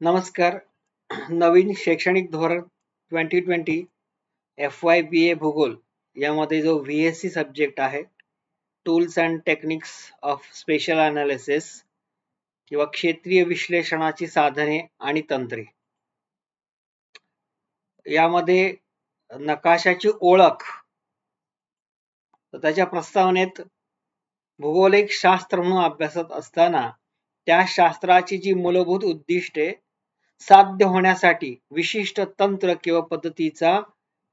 नमस्कार. नवीन शैक्षणिक धोरण twenty twenty F Y B A भूगोल यामध्ये जो व्ही एस सी सब्जेक्ट आहे tools and techniques of spatial analysis किंवा क्षेत्रीय विश्लेषणाची साधने आणि तंत्रे. यामध्ये नकाशाची ओळख त्याच्या प्रस्तावनेत भूगोलिक शास्त्र म्हणून अभ्यासत असताना त्या शास्त्राची जी मूलभूत उद्दिष्टे साध्य होण्यासाठी विशिष्ट तंत्र किंवा पद्धतीचा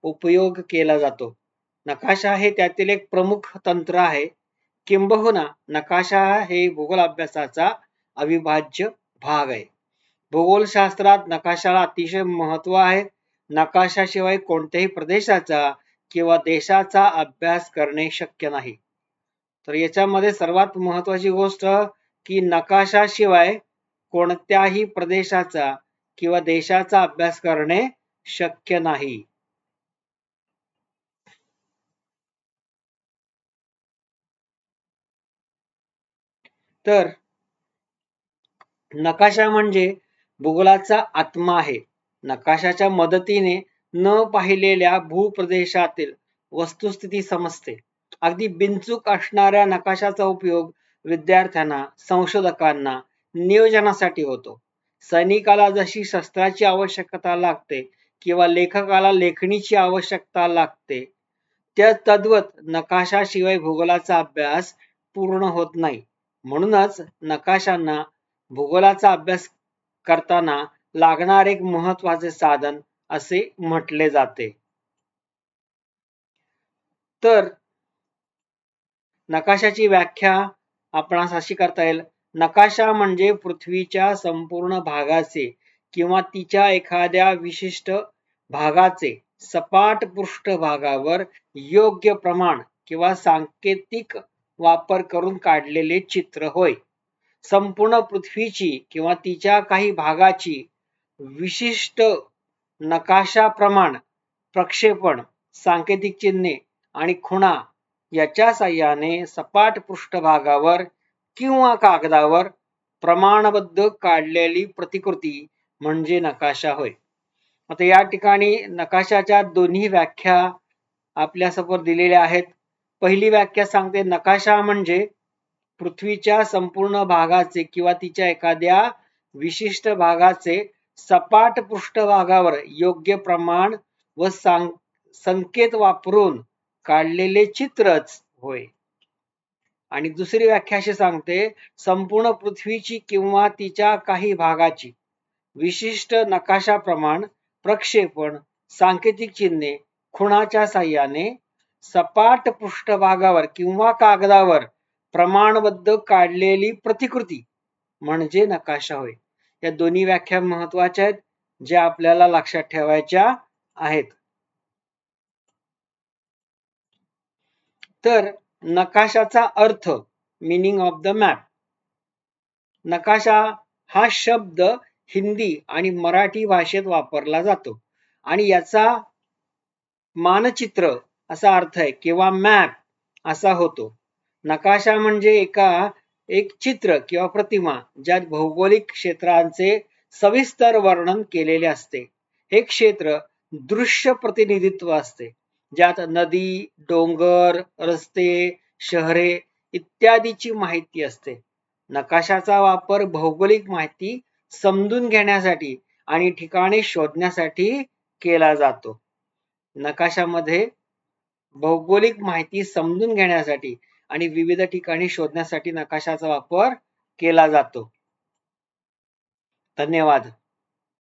उपयोग केला जातो. नकाशा हे त्यातील एक प्रमुख तंत्र आहे. किंबहुना नकाशा हे भूगोल अभ्यासाचा अविभाज्य भाग आहे. भूगोलशास्त्रात नकाशाला अतिशय महत्त्व आहे. नकाशाशिवाय कोणत्याही प्रदेशाचा किंवा देशाचा अभ्यास करणे शक्य नाही. तर याच्यामध्ये सर्वात महत्वाची गोष्ट की नकाशाशिवाय कोणत्याही प्रदेशाचा किंवा देशाचा अभ्यास करणे शक्य नाही. तर नकाशा म्हणजे भूगोलाचा आत्मा आहे. नकाशाच्या मदतीने न पाहिलेल्या भूप्रदेशातील वस्तुस्थिती समजते. अगदी बिनचूक असणाऱ्या नकाशाचा उपयोग विद्यार्थ्यांना संशोधकांना नियोजनासाठी होतो. सैनिकाला जशी शस्त्राची आवश्यकता लागते किंवा लेखकाला लेखणीची आवश्यकता लागते त्या तद्वत नकाशाशिवाय भूगोलाचा अभ्यास पूर्ण होत नाही. म्हणूनच नकाशांना भूगोलाचा अभ्यास करताना लागणार एक महत्त्वाचे साधन असे म्हटले जाते. तर नकाशाची व्याख्या आपणास अशी करता येईल. नकाशा म्हणजे पृथ्वीच्या संपूर्ण भागाचे किंवा तिच्या एखाद्या विशिष्ट भागाचे सपाट पृष्ठभागावर योग्य प्रमाण किंवा सांकेतिक वापर करून काढलेले चित्र होय. संपूर्ण पृथ्वीची किंवा तिच्या काही भागाची विशिष्ट नकाशाप्रमाण प्रक्षेपण सांकेतिक चिन्हे आणि खुणा याच्या साह्याने सपाट पृष्ठभागावर किंवा कागदावर प्रमाणबद्ध काढलेली प्रतिकृती म्हणजे नकाशा होय. आता या ठिकाणी नकाशाच्या दोन्ही व्याख्या आपल्यासमोर दिलेल्या आहेत. पहिली व्याख्या सांगते नकाशा म्हणजे पृथ्वीच्या संपूर्ण भागाचे किंवा तिच्या एखाद्या विशिष्ट भागाचे सपाट पृष्ठभागावर योग्य प्रमाण व संकेत वापरून काढलेले चित्रच होय. आणि दुसरी व्याख्या अशी सांगते संपूर्ण पृथ्वीची किंवा तिच्या काही भागाची विशिष्ट नकाशा प्रमाण प्रक्षेपण सांकेतिक चिन्हे खुणाच्या साह्याने सपाट पृष्ठभागावर किंवा कागदावर प्रमाणबद्ध काढलेली प्रतिकृती म्हणजे नकाशा होय. या दोन्ही व्याख्या महत्त्वाच्या आहेत ज्या आपल्याला लक्षात ठेवायच्या आहेत. तर नकाशाचा अर्थ मिनिंग ऑफ द मॅप नकाशा हा शब्द हिंदी आणि मराठी भाषेत वापरला जातो. आणि याचा मानचित्र असा अर्थ आहे किंवा मॅप असा होतो. नकाशा म्हणजे एका एक चित्र किंवा प्रतिमा ज्यात भौगोलिक क्षेत्रांचे सविस्तर वर्णन केलेले असते. हे क्षेत्र दृश्य प्रतिनिधित्व असते. ज्यात नदी डोंगर रस्ते शहरे इत्यादीची माहिती असते. नकाशाचा वापर भौगोलिक माहिती समजून घेण्यासाठी आणि ठिकाणे शोधण्यासाठी केला जातो. नकाशामध्ये भौगोलिक माहिती समजून घेण्यासाठी आणि विविध ठिकाणी शोधण्यासाठी नकाशाचा वापर केला जातो. धन्यवाद.